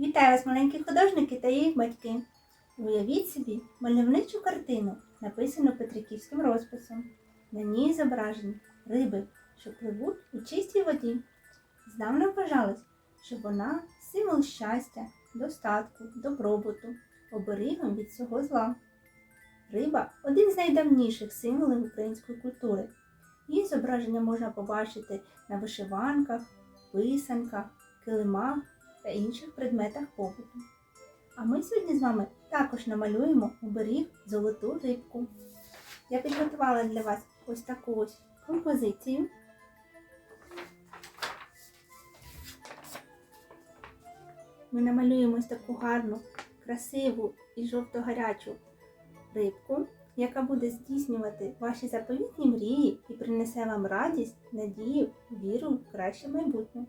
Вітаю вас, маленькі художники та їх батьки. Уявіть собі мальовничу картину, написану петриківським розписом. На ній зображені риби, що пливуть у чистій воді. Здавна вважалось, що вона символ щастя, достатку, добробуту, оберігом від всього зла. Риба один з найдавніших символів української культури. Її зображення можна побачити на вишиванках, писанках, килимах та інших предметах побуту. А ми сьогодні з вами також намалюємо оберіг золоту рибку. Я підготувала для вас ось таку ось композицію. Ми намалюємо ось таку гарну, красиву і жовто-гарячу рибку, яка буде здійснювати ваші заповітні мрії і принесе вам радість, надію, віру в краще майбутнє.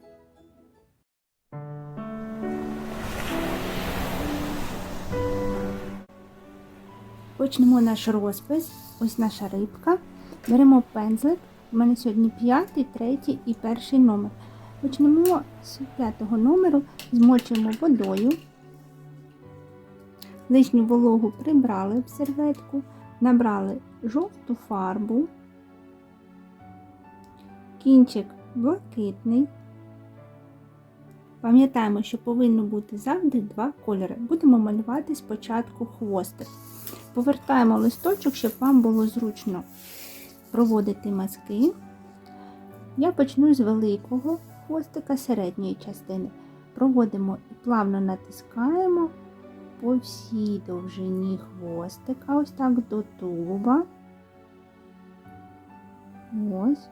Почнемо наш розпис. Ось наша рибка. Беремо пензлик. У мене сьогодні п'ятий, третій і перший номер. Почнемо з п'ятого номеру, змочуємо водою. Лишню вологу прибрали в серветку, набрали жовту фарбу, кінчик блакитний. Пам'ятаємо, що повинно бути завжди два кольори. Будемо малювати спочатку хвостик. Повертаємо листочок, щоб вам було зручно проводити мазки. Я почну з великого хвостика середньої частини. Проводимо і плавно натискаємо по всій довжині хвостика, ось так до тулуба. Ось.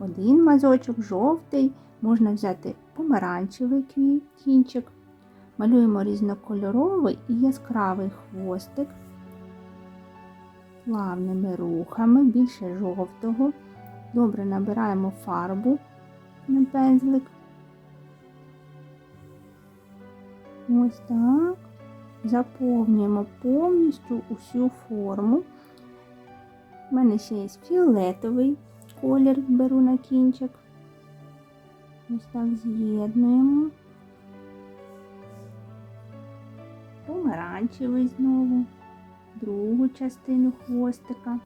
Один мазочок жовтий, можна взяти помаранчевий кінчик. Малюємо різнокольоровий і яскравий хвостик плавними рухами, більше жовтого. Добре набираємо фарбу на пензлик. Ось так. Заповнюємо повністю усю форму. У мене ще є фіолетовий колір, беру на кінчик. Ось так з'єднуємо. Помаранчевий знову другу частину хвостика.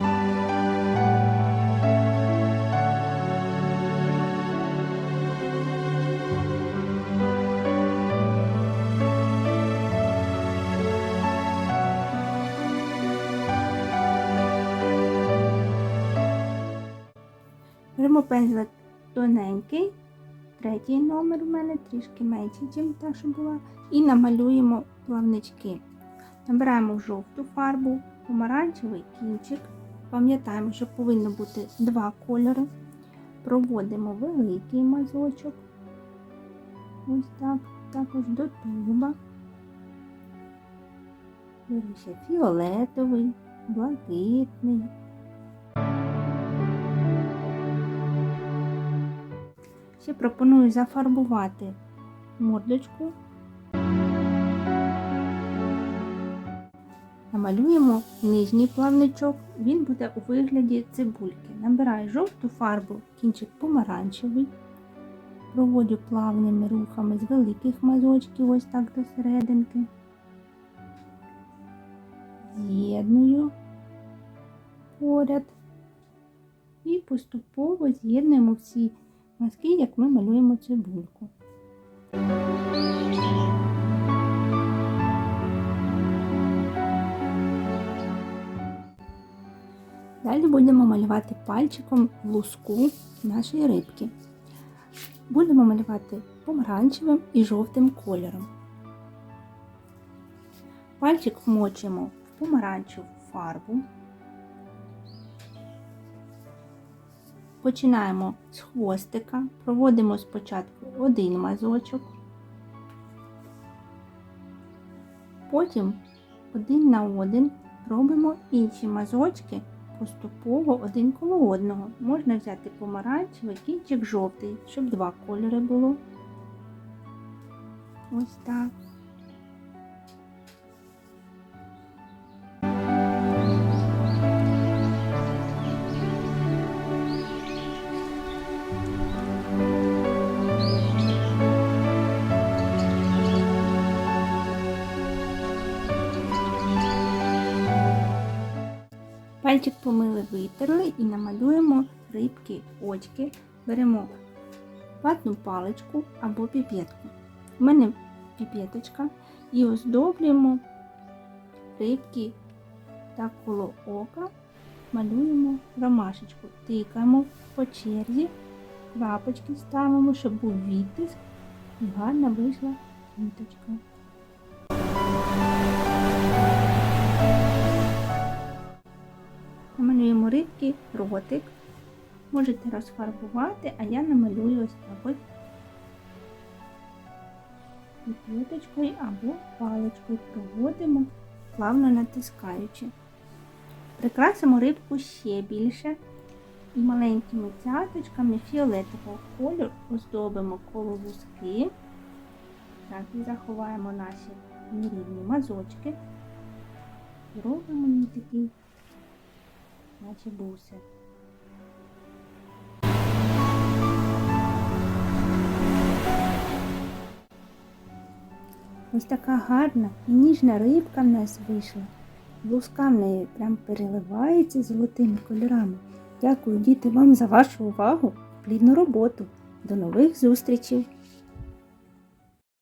Беремо пензлик тоненький, третій номер у мене трішки менший, ніж та, що була, і намалюємо плавнички. Набираємо жовту фарбу, помаранчевий кінчик. Пам'ятаємо, що повинно бути два кольори. Проводимо великий мазочок. Ось так, також до. Беру ще фіолетовий, блакитний. Ще пропоную зафарбувати мордочку Намалюємо нижній плавничок, він буде у вигляді цибульки. Набираю жовту фарбу, кінчик помаранчевий, проводю плавними рухами з великих мазочків, ось так до серединки. З'єдную поряд і поступово з'єднуємо всі мазки, як ми малюємо цибульку. Далі будемо малювати пальчиком луску нашої рибки. Будемо малювати помаранчевим і жовтим кольором. Пальчик вмочимо в помаранчеву фарбу. Починаємо з хвостика, проводимо спочатку один мазочок, потім один на один робимо інші мазочки поступово один коло одного. Можна взяти помаранчевий, кінчик жовтий, щоб два кольори було. Ось так. Пальчик помили, витерли і намалюємо рибки, очки. Беремо ватну паличку або піпетку. У мене піпеточка. І оздоблюємо рибки та коло ока малюємо ромашечку. Тикаємо по черзі, крапочки ставимо, щоб був відтиск і гарно вийшла ниточка. Рибки, ротик. Можете розфарбувати, а я намалюю ось так ось піпеточкою або паличкою проводимо, плавно натискаючи. Прикрасимо рибку ще більше і маленькими цяточками фіолетового кольору оздобимо коло вузки. Так, і заховаємо наші нерівні мазочки. Робимо її такий, наче буси. Ось така гарна і ніжна рибка в нас вийшла. Блузка в неї прям переливається золотими кольорами. Дякую, діти, вам за вашу увагу, плідну роботу. До нових зустрічей!